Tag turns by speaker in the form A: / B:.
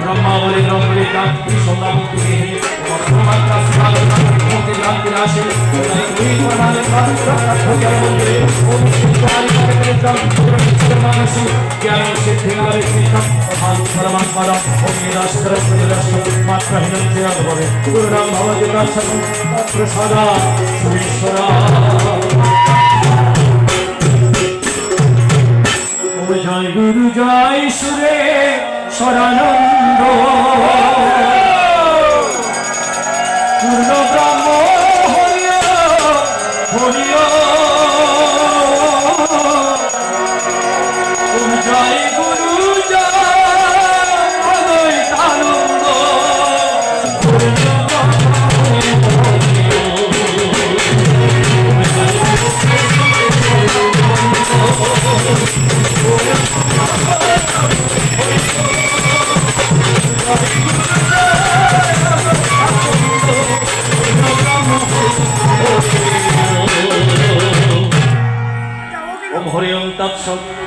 A: ব্রহ্মা বলে ব্রহ্মলিকা সন্ধ্যা মুক্তি সুভাগতা মুক্তি জয় গুরু জয় সুরে সরানন্দ পূর্ণ ব্রহ্ম হরিয় হরিয়। জয় হরি তৎসৎ।